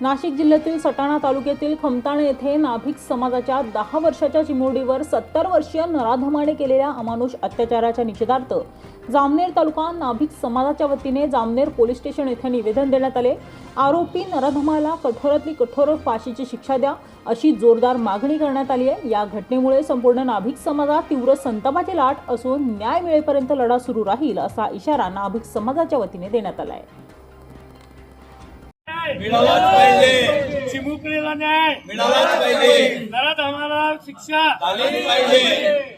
नाशिक जिल्ह्यातील सटाणा तालुक्यातील खमताण येथे नाभिक समाजाच्या दहा वर्षाच्या चिमुरडीवर सत्तर वर्षीय नराधमाने केलेल्या अमानुष अत्याचाराच्या निषेधार्थ जामनेर तालुका नाभिक समाजाच्या वतीने जामनेर पोलीस स्टेशन येथे निवेदन देण्यात आले. आरोपी नराधमाला कठोरातली कठोर फाशीची शिक्षा द्या अशी जोरदार मागणी करण्यात आली आहे. या घटनेमुळे संपूर्ण नाभिक समाजात तीव्र संतापाची लाट असून न्याय मिळेपर्यंत लढा सुरू राहील असा इशारा नाभिक समाजाच्या वतीने देण्यात आला आहे. मिळालाच पाहिजे. चिमुकलीला न्याय. मिळालाच पाहिजे. घरात आम्हाला शिक्षा. झालीच पाहिजे.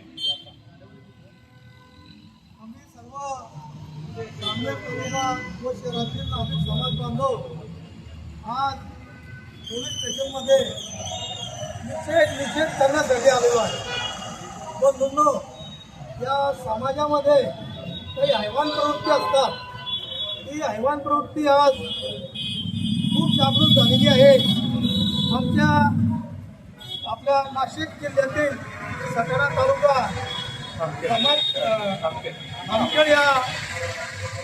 व शहरातील नागरिक समाज बांधव आज पोलीस स्टेशनमध्ये निषेध निषेध करण्यासाठी आलेलो आहे. बंधूंनो या समाजामध्ये काही हैवान प्रवृत्ती असतात. ती हैवान प्रवृत्ती आज जागृत झालेली आहे. आमच्या आपल्या नाशिक जिल्ह्यातील सटाणा तालुका आमच्या या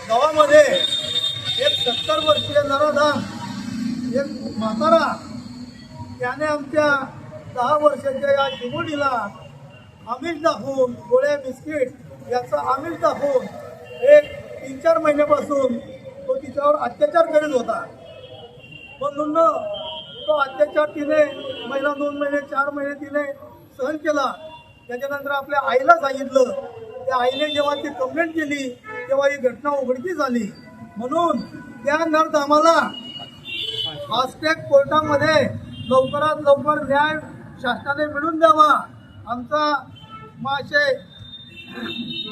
गावामध्ये एक सत्तर वर्षीय नराधाम एक म्हातारा त्याने आमच्या दहा वर्षाच्या या चिमुडीला आमिष दाखवून गोळ्या बिस्किट याचा आमिष दाखवून एक तीन चार महिन्यापासून तो तिच्यावर अत्याचार करीत होता. म्हणून तो अत्याचार तिने महिला दोन महिने चार महिने तिने सहन केला. त्याच्यानंतर आपल्या आईला सांगितलं. त्या आईने जेव्हा ती कंप्लेंट केली तेव्हा ही घटना उघडकी झाली म्हणून त्या नरधामाला फास्टॅग कोर्टामध्ये लवकरात लवकर न्याय शासनाने मिळून द्यावा. आमचा महाशय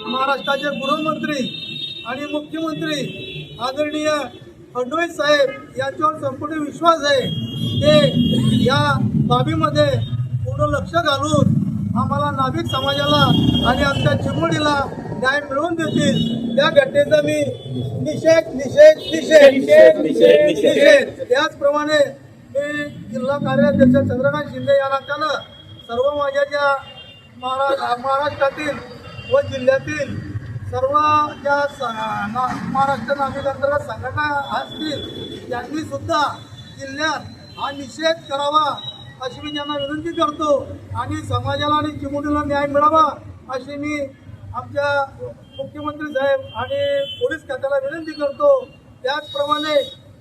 महाराष्ट्राचे गृहमंत्री आणि मुख्यमंत्री आदरणीय फडणवीस साहेब यांच्यावर संपूर्ण विश्वास आहे ते या बाबीमध्ये पूर्ण लक्ष घालून आम्हाला नाभिक समाजाला आणि आमच्या चिमुडीला न्याय मिळवून देतील त्या घटनेचा मी निषेध निषेध निषेध निषेध, निषेध. त्याचप्रमाणे मी जिल्हा कार्याध्यक्ष चंद्रकांत शिंदे या नात्यानं सर्व माझ्या ज्या महारा महाराष्ट्रातील व जिल्ह्यातील सर्व ज्या स- ना- महाराष्ट्र नागरिक अंतर्गत संघटना असतील त्यांनी सुद्धा जिल्ह्यात हा निषेध करावा अशी मी त्यांना विनंती करतो. आणि समाजाला आणि चिमुडीला न्याय मिळावा अशी मी आमच्या मुख्यमंत्री साहेब आणि पोलीस खात्याला विनंती करतो. त्याचप्रमाणे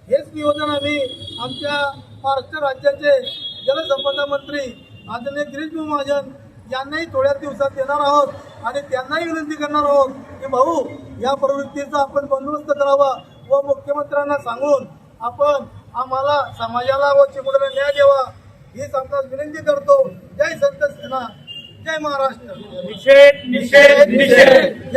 हेच निवेदन आम्ही आमच्या महाराष्ट्र राज्याचे जलसंपदा मंत्री आदरणीय गिरीश महाजन यांनाही थोड्या दिवसात देणार आहोत आणि त्यांनाही विनंती करणार आहोत की भाऊ या प्रवृत्तीचा आपण बंदोबस्त करावा व मुख्यमंत्र्यांना सांगून आपण आम्हाला समाजाला व चिमुडला न्याय द्यावा हीच आपणास विनंती करतो. जय संत सेना जय महाराष्ट्र. निषेध निषेध निषेध.